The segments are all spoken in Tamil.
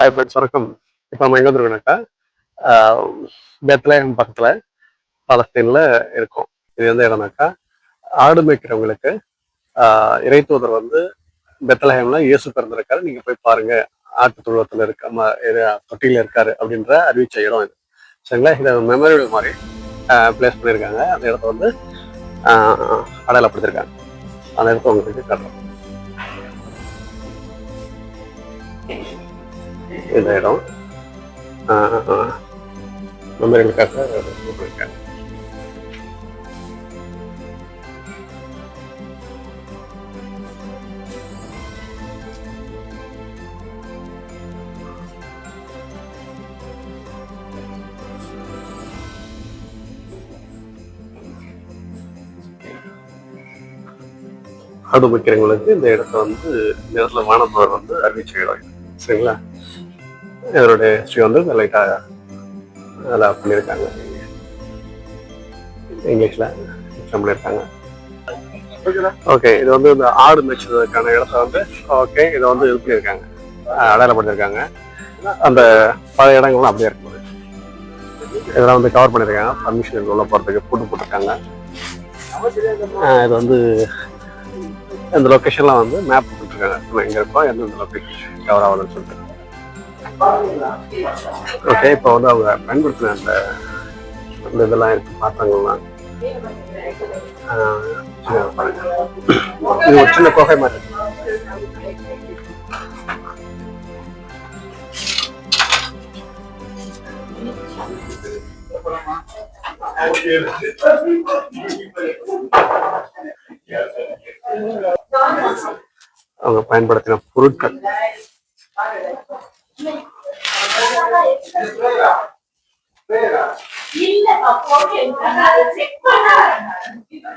ஹாய் ஃப்ரெண்ட்ஸ் வணக்கம் இப்போ நம்ம எங்கே வந்துருக்கோம்னாக்கா பெத்லேயம் பக்கத்தில் பாலஸ்தீனில் இருக்கோம். இது எந்த இடம்னாக்கா ஆடு மேய்க்கிறவங்களுக்கு ஆஹ், இறை தூதர் வந்து பெத்லஹேம்ல இயேசு பிறந்திருக்காரு. நீங்கள் போய் பாருங்க. ஆட்டு தொழுவத்தில் இருக்க ம- தொட்டியில் இருக்காரு அப்படின்ற அறிவிச்ச இடம் இது. சரிங்களா? இதை மெமரியல் மாதிரி பிளேஸ் பண்ணியிருக்காங்க. அந்த இடத்த வந்து ஆஹ், அடையாளப்படுத்திருக்காங்க அந்த இடத்த உங்களுக்கு காட்டுறோம். இந்த இடம் மெமரியலுக்காக கொடுத்துருக்காங்க ஆடு வைக்கிறவங்களுக்கு இந்த இடத்த வந்து இந்த இடத்துல வானந்தவர் வந்து அறிவிச்ச இடம் சரிங்களா? இதனுடைய ஹிஸ்ட்ரி வந்து லைட்டாக அதில் பண்ணியிருக்காங்க. இங்கிலீஷில் பண்ணியிருக்காங்க ஓகே இது வந்து இந்த ஆடு மேய்ச்சதுக்கான இடத்த வந்து ஓகே இதை வந்து இது பண்ணியிருக்காங்க. அடையாளம் அடையாளப்படுத்தியிருக்காங்க. அந்த பழைய இடங்கள்லாம் அப்படியே இருக்குது. இதெல்லாம் வந்து கவர் பண்ணியிருக்காங்க. பர்மிஷன் உள்ள போகிறதுக்கு போட்டு போட்டிருக்காங்க. இது வந்து இந்த லொக்கேஷன்லாம் வந்து மேப் போட்டுருக்காங்க. நம்ம எங்கே இருக்கோம் எந்தெந்த லொக்கேஷன் கவர் ஆகுதுன்னு சொல்லிட்டு. ஓகே இப்போ வந்து அவங்க பயன்படுத்தின அந்த அந்த இதெல்லாம் இருக்கு பாத்திரங்கள்லாம் இது ஒரு சின்ன கோகை மாதிரி. அவங்க பயன்படுத்தின பொருட்கள். அதை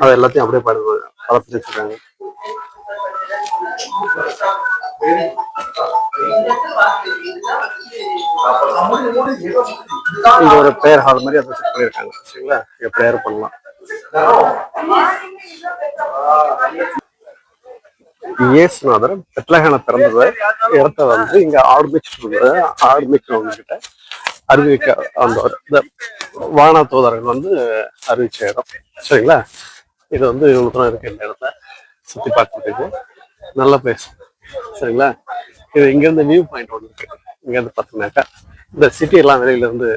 அது எல்லாத்தையும் அப்படியே பாடு வளர்த்து வச்சிருக்காங்க. இங்க ஒரு பிரேயர் ஹால் மாதிரி அதை செட் பண்ணியிருக்காங்க. சரிங்களா? இங்க ப்ரேயர் பண்ணலாம். இயேசுநாதர் பெத்லஹேன பிறந்தது இடத்த வந்து இங்க ஆடு இருந்தது ஆடு கிட்ட அறிவிக்க அந்த இந்த வான தூதர்கள் வந்து அறிவிச்ச இடம். சரிங்களா? இது வந்து இவ்வளோ தூரம் இருக்கு இந்த இடத்த சுத்தி பார்க்கறதுக்கு நல்ல பிளேஸ் சரிங்களா? இது இங்கேருந்து நியூ வியூ பாயிண்ட் ஒன்று இருக்கு. இங்கேருந்து பார்த்தீங்கன்னாக்கா இந்த சிட்டி எல்லாம் வெளியில இருந்து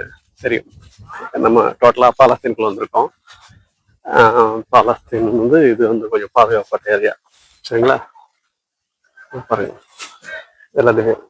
தெரியும். நம்ம டோட்டலா பாலஸ்தீனுக்குள்ள வந்திருக்கோம். பாலஸ்தீன் வந்து இது வந்து கொஞ்சம் பாதுகாப்பட்ட ஏரியா சரிங்களா? பாருங்க எல்லாத்தையும்